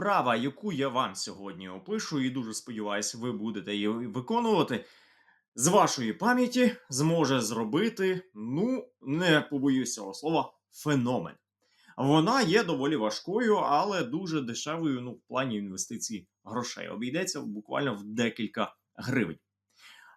вправа, яку я вам сьогодні опишу, і дуже сподіваюся, ви будете її виконувати. З вашої пам'яті зможе зробити, ну, не побоюсь цього слова, феномен. Вона є доволі важкою, але дуже дешевою ну, в плані інвестицій грошей. Обійдеться буквально в декілька гривень.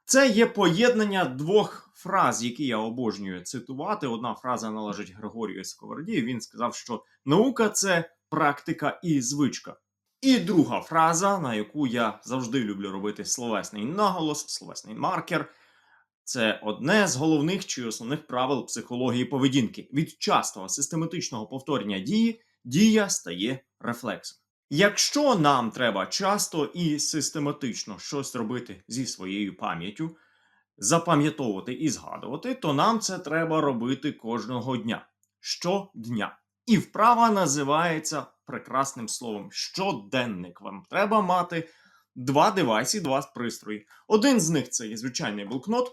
Це є поєднання двох фраз, які я обожнюю цитувати. Одна фраза належить Григорію Сковороді. Він сказав, що наука це практика і звичка. І друга фраза, на яку я завжди люблю робити словесний наголос, словесний маркер. Це одне з головних чи основних правил психології поведінки. Від частого систематичного повторення дії дія стає рефлексом. Якщо нам треба часто і систематично щось робити зі своєю пам'яттю, запам'ятовувати і згадувати, то нам це треба робити кожного дня. Щодня. І вправа називається прекрасним словом щоденник. Вам треба мати два девайси, два пристрої. Один з них це є звичайний блокнот,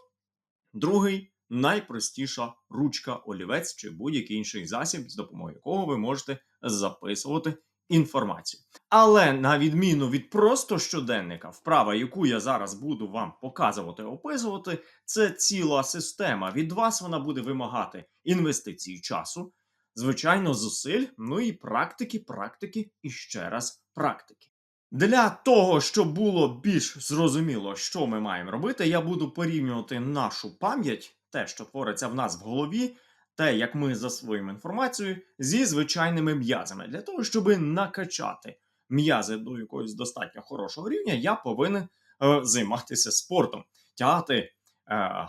другий найпростіша ручка, олівець чи будь-який інший засіб, з допомогою якого ви можете записувати інформацію. Але на відміну від просто щоденника, вправа, яку я зараз буду вам показувати, описувати, це ціла система. Від вас вона буде вимагати інвестицій часу, звичайно, зусиль, ну і практики, практики і ще раз практики. Для того, щоб було більш зрозуміло, що ми маємо робити, я буду порівнювати нашу пам'ять, те, що твориться в нас в голові, те, як ми засвоїмо інформацію, зі звичайними м'язами. Для того, щоб накачати м'язи до якогось достатньо хорошого рівня, я повинен е, займатися спортом, тягати е,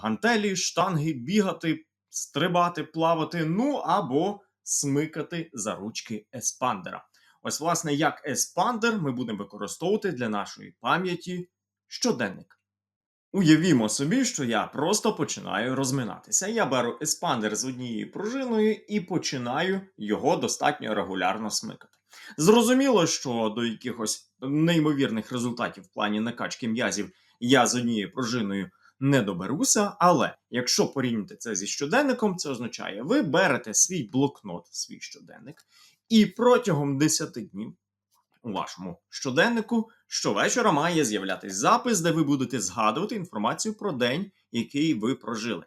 гантелі, штанги, бігати, стрибати, плавати, ну або смикати за ручки еспандера. Ось, власне, як еспандер ми будемо використовувати для нашої пам'яті щоденник. Уявімо собі, що я просто починаю розминатися. Я беру еспандер з однією пружиною і починаю його достатньо регулярно смикати. Зрозуміло, що до якихось неймовірних результатів в плані накачки м'язів я з однією пружиною не доберуся, але якщо порівняти це зі щоденником, це означає, ви берете свій блокнот, свій щоденник, і протягом 10 днів у вашому щоденнику щовечора має з'являтись запис, де ви будете згадувати інформацію про день, який ви прожили.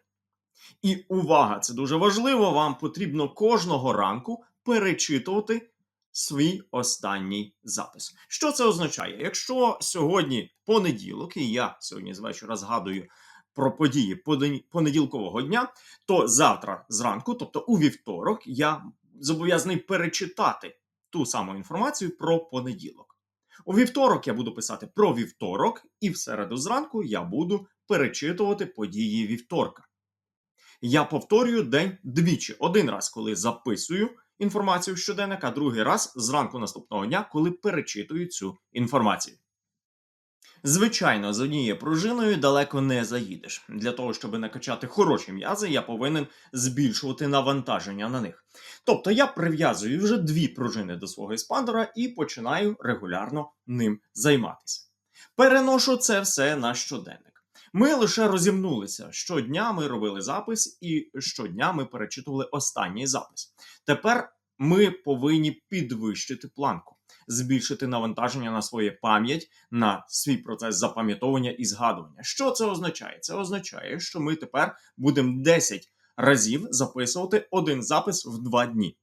І увага, це дуже важливо. Вам потрібно кожного ранку перечитувати свій останній запис. Що це означає? Якщо сьогодні понеділок, і я сьогодні з вечора згадую про події понеділкового дня, то завтра зранку, тобто у вівторок, я зобов'язаний перечитати ту саму інформацію про понеділок. У вівторок я буду писати про вівторок, і в середу зранку я буду перечитувати події вівторка. Я повторюю день двічі: один раз, коли записую інформацію в щоденник, а другий раз зранку наступного дня, коли перечитую цю інформацію. Звичайно, з однією пружиною далеко не заїдеш. Для того, щоб накачати хороші м'язи, я повинен збільшувати навантаження на них. Тобто я прив'язую вже дві пружини до свого еспандера і починаю регулярно ним займатися. Переношу це все на щоденник. Ми лише розімнулися. Щодня ми робили запис, і щодня ми перечитували останній запис. Тепер ми повинні підвищити планку збільшити навантаження на свою пам'ять, на свій процес запам'ятовування і згадування. Що це означає? Це означає, що ми тепер будемо 10 разів записувати один запис в 2 дні.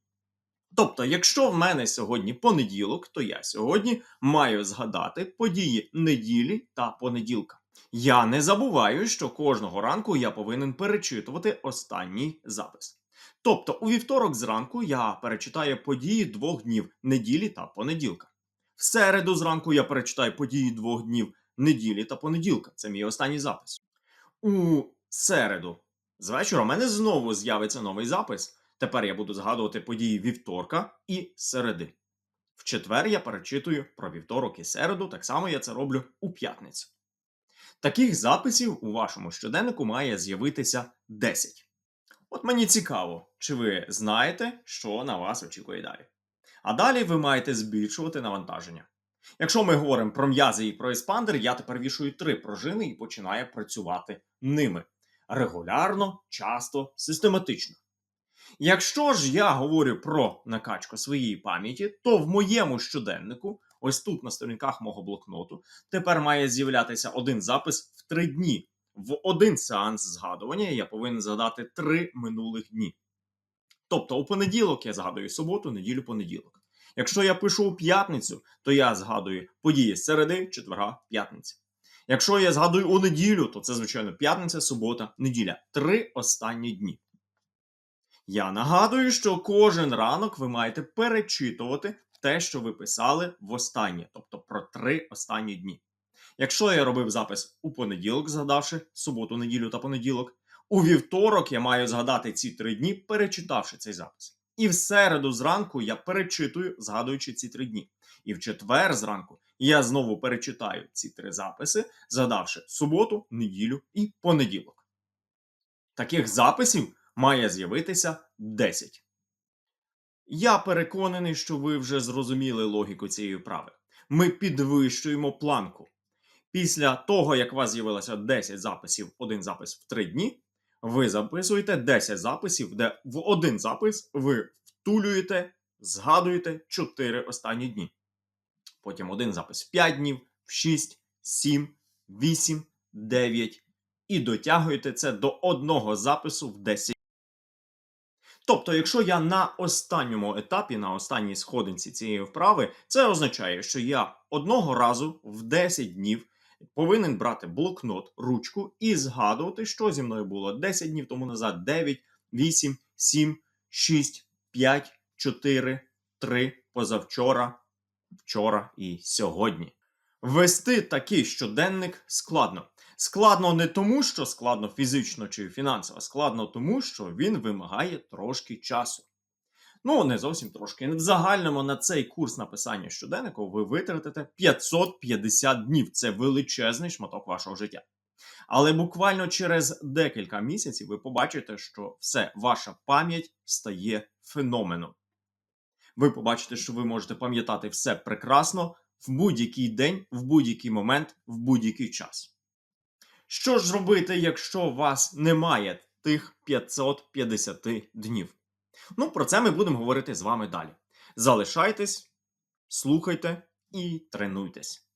Тобто, якщо в мене сьогодні понеділок, то я сьогодні маю згадати події неділі та понеділка. Я не забуваю, що кожного ранку я повинен перечитувати останній запис. Тобто у вівторок зранку я перечитаю події двох днів неділі та понеділка. В середу зранку я перечитаю події двох днів неділі та понеділка. Це мій останній запис. У середу з вечора у мене знову з'явиться новий запис. Тепер я буду згадувати події вівторка і середи. В четвер я перечитую про вівторок і середу, так само я це роблю у п'ятницю. Таких записів у вашому щоденнику має з'явитися 10. От мені цікаво, чи ви знаєте, що на вас очікує далі. А далі ви маєте збільшувати навантаження. Якщо ми говоримо про м'язи і про еспандер, я тепер вішую три пружини і починаю працювати ними регулярно, часто, систематично. Якщо ж я говорю про накачку своєї пам'яті, то в моєму щоденнику ось тут на сторінках мого блокноту, тепер має з'являтися один запис в три дні. В один сеанс згадування я повинен згадати три минулих дні. Тобто у понеділок я згадую суботу, неділю, понеділок. Якщо я пишу у п'ятницю, то я згадую події з середи, четверга, п'ятниця. Якщо я згадую у неділю, то це, звичайно, п'ятниця, субота, неділя. Три останні дні. Я нагадую, що кожен ранок ви маєте перечитувати те, що ви писали в останнє, тобто про три останні дні. Якщо я робив запис у понеділок, згадавши суботу, неділю та понеділок, у вівторок я маю згадати ці три дні, перечитавши цей запис. І в середу зранку я перечитую, згадуючи ці три дні. І в четвер зранку я знову перечитаю ці три записи, згадавши суботу, неділю і понеділок. Таких записів має з'явитися 10. Я переконаний, що ви вже зрозуміли логіку цієї вправи. Ми підвищуємо планку. Після того, як у вас з'явилося 10 записів, один запис в 3 дні, ви записуєте 10 записів, де в один запис ви втулюєте, згадуєте 4 останні дні. Потім один запис в 5 днів, в 6, 7, 8, 9 і дотягуєте це до одного запису в 10. Тобто, якщо я на останньому етапі, на останній сходинці цієї вправи, це означає, що я одного разу в 10 днів повинен брати блокнот, ручку і згадувати, що зі мною було 10 днів тому назад, 9, 8, 7, 6, 5, 4, 3, позавчора, вчора і сьогодні. Вести такий щоденник складно. Складно не тому, що складно фізично чи фінансово, складно тому, що він вимагає трошки часу. Ну, не зовсім трошки. В загальному на цей курс написання щоденнику ви витратите 550 днів. Це величезний шматок вашого життя. Але буквально через декілька місяців ви побачите, що все, ваша пам'ять стає феноменом. Ви побачите, що ви можете пам'ятати все прекрасно в будь-який день, в будь-який момент, в будь-який час. Що ж робити, якщо у вас немає тих 550 днів? Ну, про це ми будемо говорити з вами далі. Залишайтесь, слухайте і тренуйтесь.